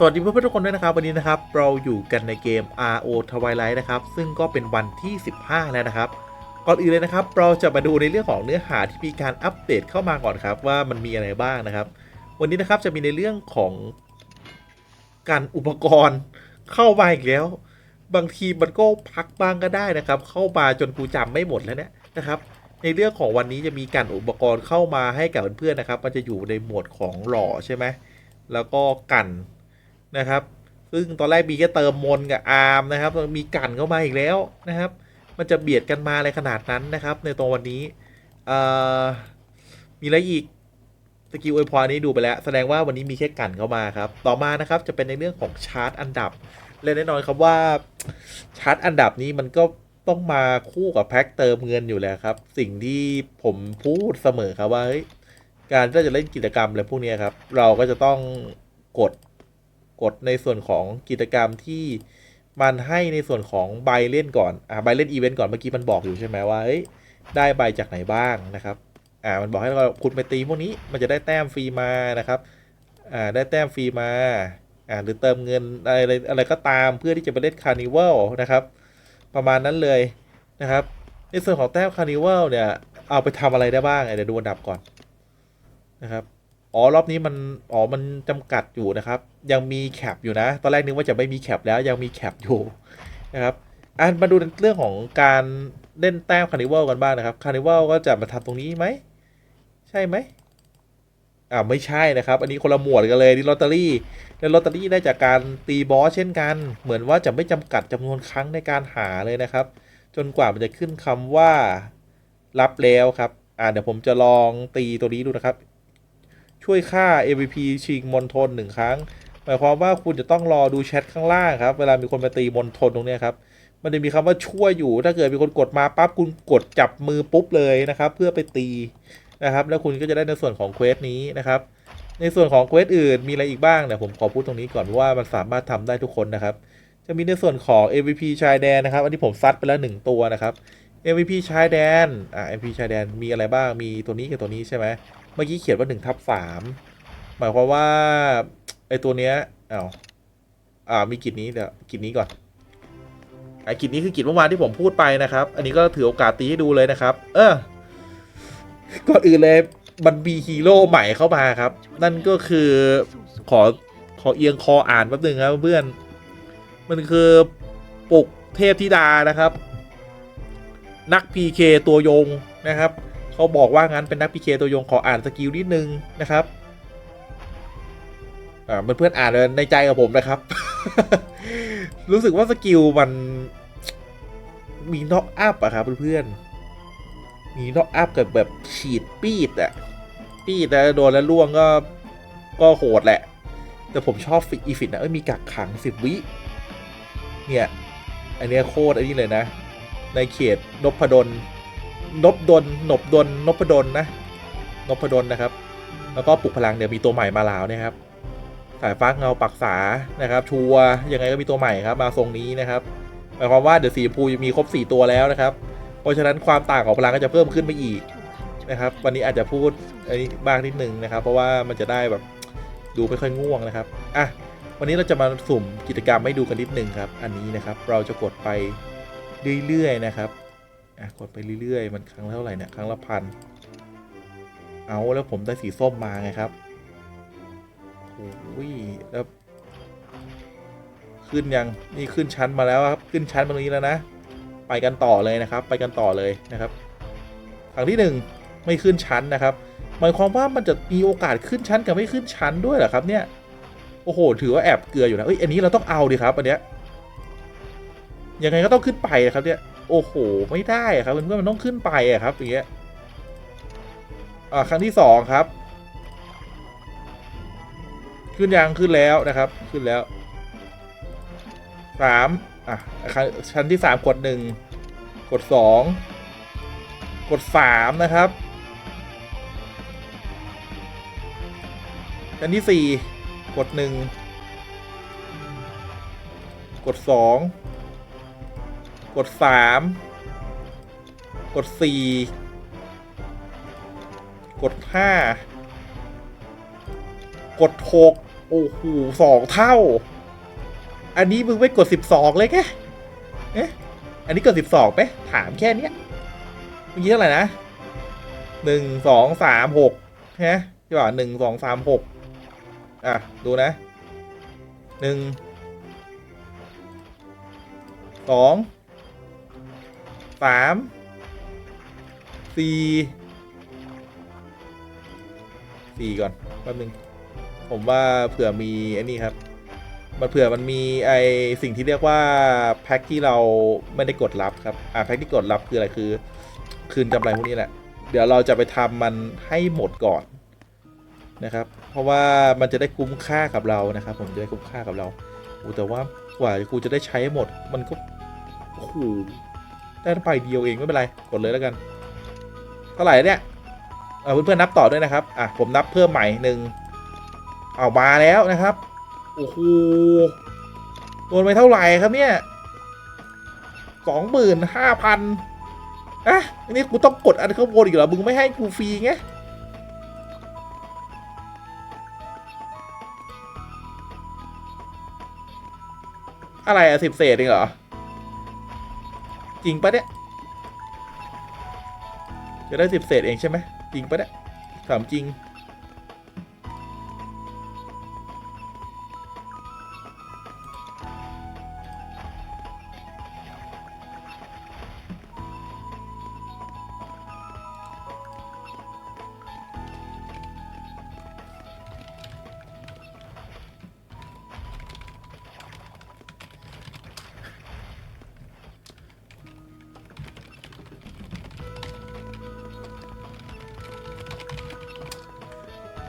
สวัสดีเพื่อนๆทุกคนด้วยนะครับ วันนี้นะครับ เราอยู่กันในเกม RO Twilight นะครับ ซึ่งก็เป็นวันที่ 15 แล้วนะครับ ก่อนอื่นเลยนะครับ เราจะมาดูในเรื่องของเนื้อหาที่มีการอัปเดตเข้ามาก่อนครับ ว่ามันมีอะไรบ้างนะครับ วันนี้นะครับจะมีในเรื่องของการอุปกรณ์เข้ามาอีกแล้ว บางทีมันก็พักบ้างก็ได้นะครับ เข้ามาจนกูจำไม่หมดแล้วเนี่ยนะครับ ในเรื่องของวันนี้จะมีการอุปกรณ์เข้ามาให้กับเพื่อนๆนะครับ มันจะอยู่ในหมวดของหล่อใช่ไหมแล้วก็กัน นะครับ ซึ่งตอนแรกมีแค่เติมมนกับอาร์มนะครับ มีกันเข้ามาอีกแล้วนะครับ มันจะเบียดกันมาอะไรขนาดนั้นนะครับ ในตรงวันนี้มีอะไรอีกสกิลอวยพรนี้ดูไปแล้ว แสดงว่าวันนี้มีแค่กันเข้ามาครับ ต่อมานะครับจะเป็นในเรื่องของชาร์ตอันดับและแน่นอนครับว่าชาร์ตอันดับนี้มันก็ต้องมาคู่กับแพ็คเติมเงินอยู่แล้วครับ สิ่งที่ผมพูดเสมอครับว่าเฮ้ยการที่จะเล่นกิจกรรมอะไรพวกนี้ครับ เราก็จะต้องกด กดในส่วนของกิจกรรมที่มันให้ในส่วนของใบเล่นก่อน อ่าใบเล่นอีเวนต์ก่อน เมื่อกี้มันบอกอยู่ใช่ไหมว่าเฮ้ย ได้ใบจากไหนบ้างนะครับ อ่า มันบอกให้เราคุณไปตีพวกนี้ มันจะได้แต้มฟรีมานะครับ อ่า ได้แต้มฟรีมา อ่า หรือเติมเงินอะไรอะไรอะไรก็ตามเพื่อที่จะไปเล่นคาร์นิวัลนะครับ ประมาณนั้นเลยนะครับ ในส่วนของแต้มคาร์นิวัลเนี่ย เอาไปทำอะไรได้บ้าง เดี๋ยวดูอันดับก่อนนะครับ อ๋อรอบนี้มันอ๋อมันจำกัดอยู่นะครับ ยังมีแคปอยู่นะ ตอนแรกนึกว่าจะไม่มีแคปแล้วยังมีแคปอยู่นะครับอะมาดูเรื่องของการเล่นแต้มคาร์นิวัลกันบ้างนะครับคาร์นิวัลก็จะมาทำตรงนี้ไหมใช่ไหมอ่าไม่ใช่นะครับ อันนี้คนละหมวดกันเลยนี่ลอตเตอรี่และลอตเตอรี่ได้จากการตีบอสเช่นกัน เหมือนว่าจะไม่จำกัดจำนวนครั้งในการหาเลยนะครับ จนกว่ามันจะขึ้นคำว่ารับแล้วครับ อ่าเดี๋ยวผมจะลองตีตัวนี้ดูนะครับ ช่วยค่า AVP ชิงมณฑลหนึ่งครั้ง หมายความว่าคุณจะต้องรอดูแชทข้างล่างครับ เวลามีคนมาตีมณฑลตรงนี้ครับ มันจะมีคำว่าช่วยอยู่ ถ้าเกิดมีคนกดมาปั๊บคุณกดจับมือปุ๊บเลยนะครับ เพื่อไปตีนะครับ แล้วคุณก็จะได้ในส่วนของเควสนี้นะครับในส่วนของเควสอื่นมีอะไรอีกบ้างเนี่ยผมขอพูดตรงนี้ก่อนว่ามันสามารถทำได้ทุกคนนะครับ จะมีในส่วนของ MVP ชายแดนนะครับ อันนี้ผมซัดไปแล้วหนึ่งตัวนะครับ MVP ชายแดน อ่า MVP ชายแดน มีอะไรบ้าง มีตัวนี้กับตัวนี้ใช่ไหม เมื่อกี้เขียนว่า1ทับ3หมายความว่าไอตัวเนี้ยอ้าวอ่า มีกิจนี้เดี๋ยวกิจนี้ก่อน ไอกิจนี้คือกิจเมื่อวานที่ผมพูดไปนะครับ อันนี้ก็ถือโอกาสตีให้ดูเลยนะครับ เออ ก่อนอื่นเลยมันมีฮีโร่ใหม่เข้ามาครับ นั่นก็คือขอขอเอียงคออ่านแป๊บนึงครับเพื่อน มันคือปุกเทพธิดานะครับ นัก PK ตัวยงนะครับเขาบอกว่างั้นเป็นนัก PK ตัวยงขออ่านสกิลนิดนึงนะครับอ่าเพื่อนๆอ่านในใจกับผมนะครับ รู้สึกว่าสกิลมันมีน็อกอัพอะครับเพื่อนๆมีน็อกอัพกับแบบฉีดปีดอะปีดแล้วโดนแล้วล่วงก็ก็โหดแหละ แต่ผมชอบฟิกอีฟิตนะเอ้ยมีกักขังสิบวิเนี่ย อันนี้โคตรอันนี้เลยนะ ในเขตนพดลนบดลนบดลนพดลนะนพดลนะครับ แล้วก็ปลุกพลังเดี๋ยวมีตัวใหม่มาแล้วนะครับ สายฟ้าเงาปักษานะครับ ชัวยังไงก็มีตัวใหม่ครับ มาทรงนี้นะครับหมายความว่าเดี๋ยวสีพูมีครบ 4 ตัวแล้วนะครับ เพราะฉะนั้นความต่างของพลังก็จะเพิ่มขึ้นไปอีกนะครับ วันนี้อาจจะพูดอันนี้บ้างนิดนึงนะครับ เพราะว่ามันจะได้แบบดูไม่ค่อยง่วงนะครับอะวันนี้เราจะมาสุ่มกิจกรรมให้ดูกันนิดนึงครับ อันนี้นะครับ เราจะกดไป เรื่อยๆนะครับอะกดไปเรื่อยๆ มันครั้งเท่าไหร่เนี่ยครั้งละพันเอาแล้วผมได้สีส้มมาไงครับโอ้ยแล้วขึ้นยังนี่ขึ้นชั้นมาแล้วครับขึ้นชั้นมาตรงนี้แล้วนะ ไปกันต่อเลยนะครับ ไปกันต่อเลยนะครับครั้งที่หนึ่งไม่ขึ้นชั้นนะครับหมายความว่ามันจะมีโอกาสขึ้นชั้นกับไม่ขึ้นชั้นด้วยเหรอครับเนี่ยโอ้โหถือว่าแอบเกลืออยู่นะเอ้ยอันนี้เราต้องเอาดิครับอันเนี้ย ยังไงก็ต้องขึ้นไปครับเนี่ยโอ้โหไม่ได้ครับเพื่อนๆมันต้องขึ้นไปอะครับอย่างเงี้ยอ่าครั้งที่สองครับ ขึ้นยังขึ้นแล้วนะครับ ขึ้นแล้วสามอะครั้งชั้นที่สามกดหนึ่งกดสองกดสามนะครับชั้นที่สี่กดหนึ่งกดสอง กดสามกดสี่กดห้ากดหกโอ้โหสองเท่า อันนี้มึงไม่กดสิบสองเลยแกเอ๊ะอันนี้กดสิบสองไหมถามแค่เนี้ยเมื่อกี้เท่าไหร่นะหนึ่งสองสามหกฮะใช่ป่ะหนึ่งสองสามหกอะ ดูนะหนึ่งสอง สามสี่สี่ก่อนแป๊บนึง ผมว่าเผื่อมีไอ้นี่ครับ มันเผื่อมันมีไอสิ่งที่เรียกว่าแพ็คที่เราไม่ได้กดรับครับ อ่าแพ็คที่กดรับคืออะไรคือ คืนกำไรพวกนี้แหละ เดี๋ยวเราจะไปทำมันให้หมดก่อนนะครับ เพราะว่ามันจะได้คุ้มค่ากับเรานะครับ ผมจะได้คุ้มค่ากับเราอแต่ว่ากว่ากูจะได้ใช้หมด มันก็โอ้โห ได้ไปเดียวเองไม่เป็นไร กดเลยแล้วกัน เท่าไหร่เนี่ยเออเพื่อนๆนับต่อด้วยนะครับ อะผมนับเพิ่มใหม่หนึ่งเอามาแล้วนะครับ โอ้โห โดนไปเท่าไหร่ครับเนี่ยสองหมื่นห้าพันอะอันนี้กูต้องกดอันข้างบนอีกเหรอ มึงไม่ให้กูฟรีไงอะไรอะสิบเศษเองเหรอ จริงปะเนี่ย จะได้สิบเศษเองใช่ไหมจริงปะเนี่ยถามจริง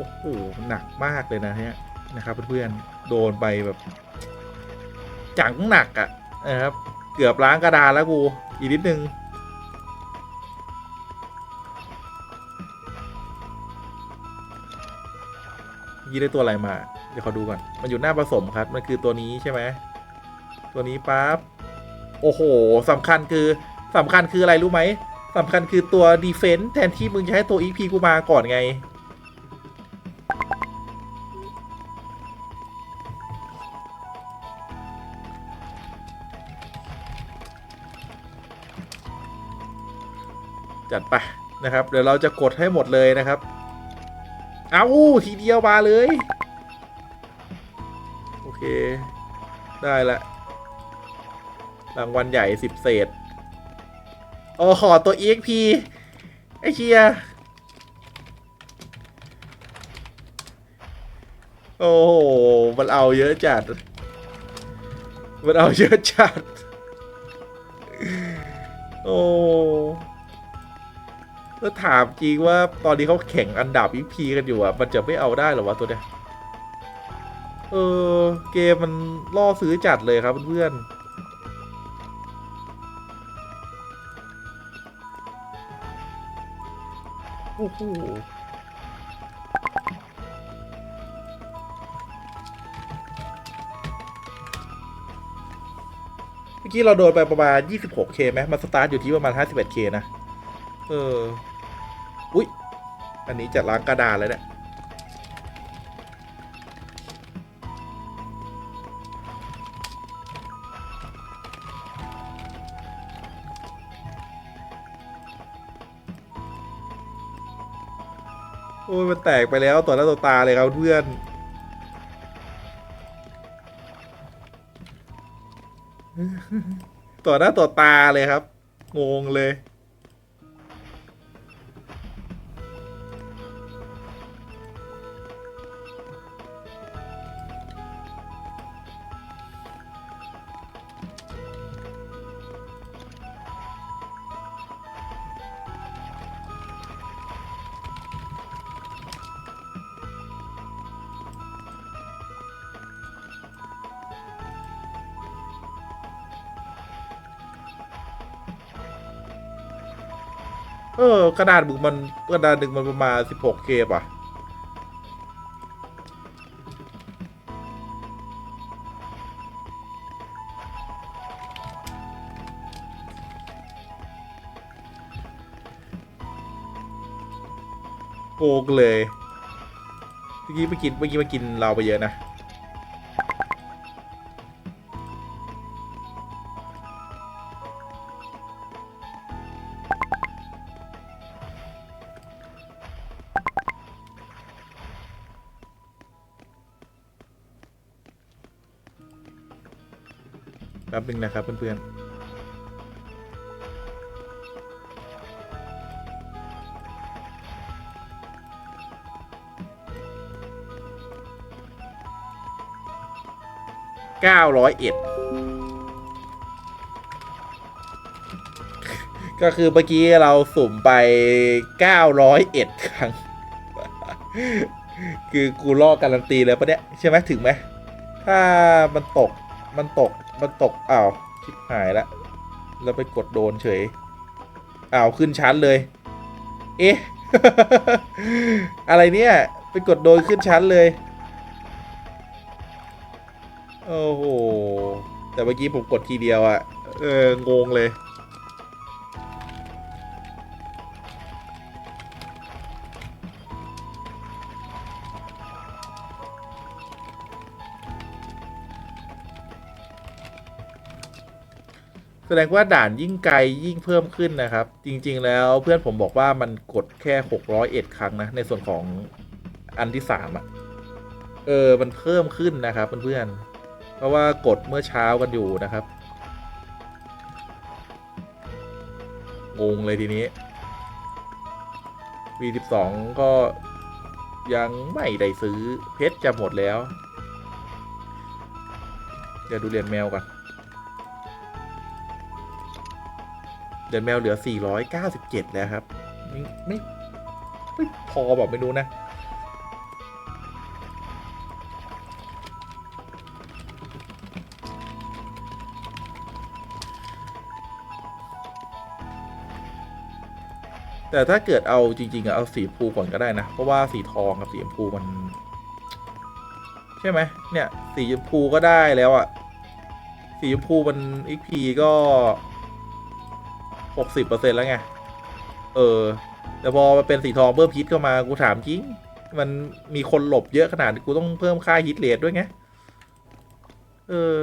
อ้โหหนักมากเลยนะฮะนะครับเพื่อนๆโดนไปแบบ จังหนักอะ่ะนะครับ เกือบล้างกระดานแล้วกูอีกนิดนึงยี่ได้ตัวอะไรมา เดี๋ยวขอดูก่อน มันอยู่หน้าผสมครับ มันคือตัวนี้ใช่ไหม ตัวนี้ปั๊บ โอ้โหสำคัญคือสำคัญคืออะไรรู้ไหมสำคัญคือตัวดีเฟนต์แทนที่มึงจะให้ตัว EP กูมาก่อนไง จัดไปนะครับ เดี๋ยวเราจะกดให้หมดเลยนะครับ เอาทีเดียวมาเลย โอเค ได้ละรางวัลใหญ่สิบเศษ โอ้ขอตัว EXP ไอ้เชียโอ้โห มันเอาเยอะจัด มันเอาเยอะจัด โอ้ แล้วถามจริงว่าตอนนี้เขาแข่งอันดับ EP กันอยู่อะ มันจะไม่เอาได้หรอวะตัวเนี้ย เออ เกมมันล่อซื้อจัดเลยครับเพื่อนโอ้โหเมื่อกี้เราโดนไปประมาณ 26k ไหมมาสตาร์ทอยู่ที่ประมาณ 51k นะ เออ อันนี้จะล้างกระดานแล้วเนี่ยโอ้ยมันแตกไปแล้วต่อหน้าต่อตาเลยครับเพื่อน ต่อหน้าต่อตาเลยครับ งงเลย เออ กระดาษมึงมันกระดาษหนึ่งมันประมาณ 16k ป่ะ โกงเลยเมื่อกี้เมื่อกี้เมื่อกี้มากินเราไปเยอะนะ แป๊บนึงนะครับเพื่อนเก้าร้อยเอ็ดก็คือเมื่อกี้เราสุ่มไปเก้าร้อยเอ็ดครั้ง คือกูลอกการันตีเลยปะเนี่ย ใช่ไหมถึงไหม ถ้ามันตก มันตก มันตกอ้าวชิบหายละเราไปกดโดนเฉยอ้าวขึ้นชั้นเลย เอ๊ะ อะไรเนี่ยไปกดโดนขึ้นชั้นเลย โอ้โห แต่เมื่อกี้ผมกดทีเดียวอะเอองงเลย แสดงว่าด่านยิ่งไกลยิ่งเพิ่มขึ้นนะครับ จริง ๆ แล้วเพื่อนผมบอกว่ามันกดแค่ 601 ครั้งนะ ในส่วนของอันที่สามอะเออ มันเพิ่มขึ้นนะครับเพื่อนๆเพราะว่ากดเมื่อเช้ากันอยู่นะครับงงเลยทีนี้ V12 ก็ยังไม่ได้ซื้อเพชรจะหมดแล้ว เดี๋ยวดูเหรียญแมวก่อน เดือนแมวเหลือ 497 แล้วครับ ไม่ไม่ไม่พอแบอกไม่รู้นะ แต่ถ้าเกิดเอาจริงๆอะเอาสีพูก่อนก็ได้นะ เพราะว่าสีทองกับสีชมพูมัน ใช่ไหมเนี่ย สีชมพูก็ได้แล้วอะสีชมพูมัน XP ก็หก สิบเปอร์เซ็นแล้วไง เออ แต่พอมาเป็นสีทองเพิ่มฮิตเข้ามากูถามจริง มันมีคนหลบเยอะขนาดกูต้องเพิ่มค่าฮิตเรทด้วยไง เออ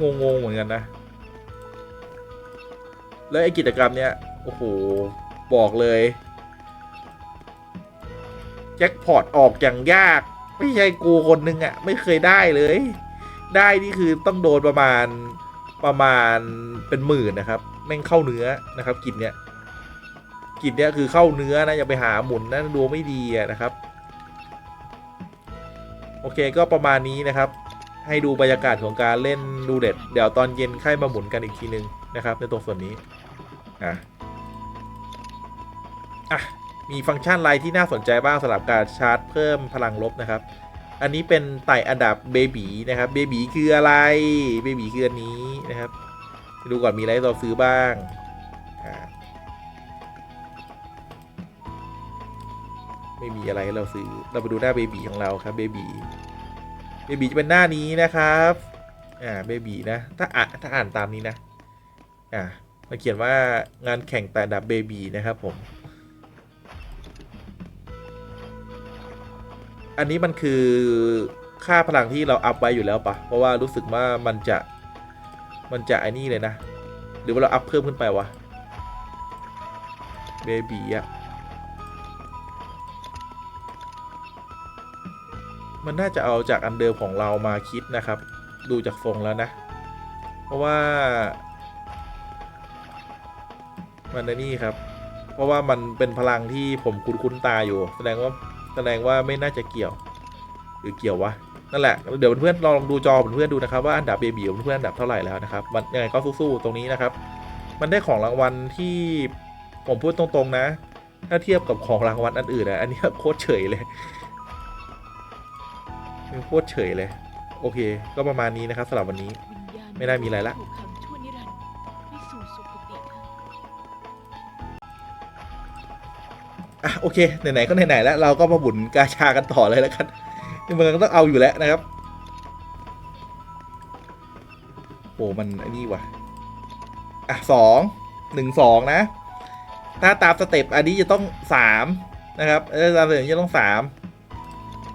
งงงๆเหมือนกันนะ แล้วไอ้กิจกรรมเนี้ย โอ้โห บอกเลยแจ็คพอตออกอย่างยาก ไม่ใช่กูคนนึงอะ่ะ ไม่เคยได้เลย ได้นี่คือต้องโดนประมาณประมาณเป็นหมื่นนะครับ แม่งเข้าเนื้อนะครับกินเนี้ยกินเนี้ยคือเข้าเนื้อนะอย่าไปหาหมุนนะดูไม่ดีนะครับ โอเคก็ประมาณนี้นะครับ ให้ดูบรรยากาศของการเล่นดูเด็ด เดี๋ยวตอนเย็นค่อยมาหมุนกันอีกทีนึงนะครับ ในตรงส่วนนี้อะอะมีฟังก์ชันอะไรที่น่าสนใจบ้างสำหรับการชาร์จเพิ่มพลังลบนะครับ อันนี้เป็นไต่อันดับเบบีนะครับ เบบีคืออะไร เบบีคืออันนี้นะครับ ดูก่อนมีอะไรเราซื้อบ้าง ไม่มีอะไรเราซื้อ เราไปดูหน้าเบบีของเราครับ เบบี เบบีจะเป็นหน้านี้นะครับ อ่า เบบีนะ ถ้าอ่านถ้าอ่านตามนี้นะ อ่ามาเขียนว่างานแข่งไต่อันดับเบบีนะครับผม อันนี้มันคือค่าพลังที่เราอัพไว้อยู่แล้วปะเพราะว่ารู้สึกว่ามันจะมันจะไอ้นี่เลยนะ หรือว่าเราอัพเพิ่มขึ้นไปวะเบบีอะมันน่าจะเอาจากอันเดิมของเรามาคิดนะครับ ดูจากทรงแล้วนะ เพราะว่า มันไอ้นี่ครับ เพราะว่ามันเป็นพลังที่ผมคุ้นๆตาอยู่ แสดงว่า ดงว่าไม่น่าจะเกี่ยว หรือเกี่ยววะนั่นแหละ เดี๋ยวเพื่อนลองดูจอเพื่อนดูนะครับว่าอันดับเบบีของเพื่อนอันดับเท่าไหร่แล้วนะครับมันยังไงก็สู้ๆตรงนี้นะครับ มันได้ของรางวัลที่ผมพูดตรงๆนะ ถ้าเทียบกับของรางวัลอันอื่นนะอันนี้โคตรเฉยเลยโคตรเฉยเลย โอเค ก็ประมาณนี้นะครับสำหรับวันนี้ ไม่น่ามีอะไรละ อะโอเคไหนๆก็ไหนๆแล้วเราก็มาบุญกาชากันต่อเลยแล้วกันนี่มันก็ต้องเอาอยู่แล้วนะครับโอ้มันไอ้นี่ว่ะอะสองหนึ่งสองนะถ้าตามสเต็ปอันนี้จะต้องสามนะครับตามสเต็ปจะต้องสาม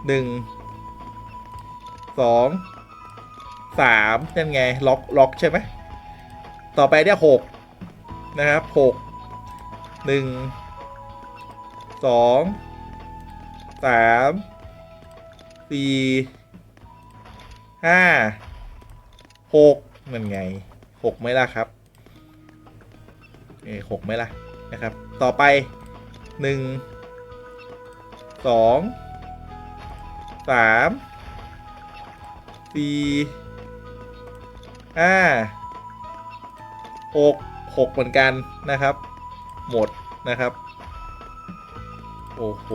หนึ่งสองสามนั่นไงล็อกล็อกใช่ไหมต่อไปเนี่ยหกนะครับหกหนึ่ง สองสามสี่ห้าหกนั่นไงหกไหมล่ะครับเออหกไหมล่ะนะครับ ต่อไปหนึ่งสองสามสี่ห้าหกหกเหมือนกันนะครับ หมดนะครับ โอ้โห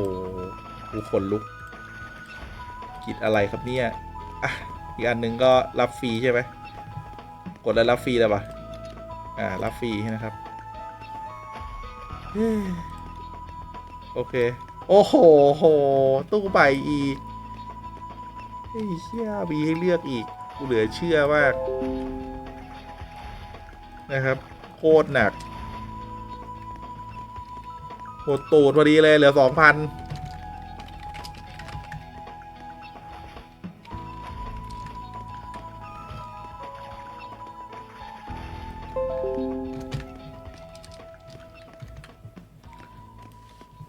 ดูขนลุก กิดอะไรครับเนี่ย อะ อีกอันหนึ่งก็รับฟรีใช่ไหม กดแล้วรับฟรีแล้วปะอ่า รับฟรีนะครับเฮ้ยโอเค โอ้โหโห ตู้ใบอีกเฮ้ยเชื่อมีให้เลือกอีก กูเหลือเชื่อมาก นะครับ โคตรหนัก ดตูดพอดีเลยเหลือสองพัน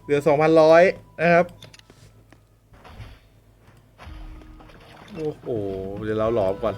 เหลือสองพันร้อยนะครับ โอ้โห เดี๋ยวเราหลอมก่อน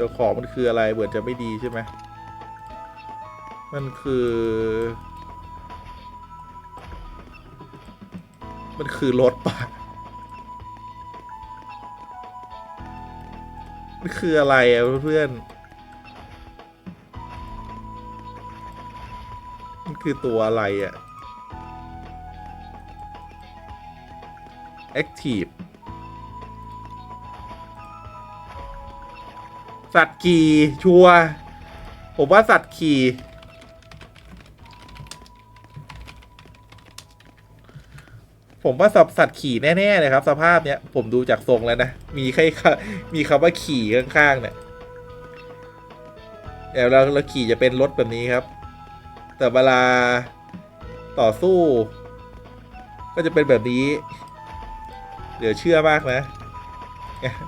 ดี๋ยวของมันคืออะไรเหมือจะไม่ดีใช่ไหมมันคือ มันคือรถปะมันคืออะไรอะเพื่อนมันคือตัวอะไรอะ Active สัตว์ขี่ชัวผมว่าสัตว์ขี่ผมว่าสับสัตว์ขี่แน่ๆเลยครับ สภาพเนี้ยผมดูจากทรงแล้วนะ มีแค่มีคำว่าขี่ข้างๆเนี่ยเดี๋ยวเราเราขี่จะเป็นรถแบบนี้ครับ แต่เวลาต่อสู้ ก็จะเป็นแบบนี้ เหลือเชื่อมากนะ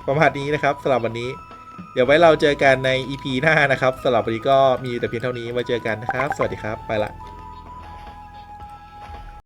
ประมาณนี้นะครับสำหรับวันนี้ เดี๋ยวไว้เราเจอกันใน EP หน้านะครับสำหรับวันนี้ก็มีแต่เพียงเท่านี้มาเจอกันนะครับ สวัสดีครับ ไปละ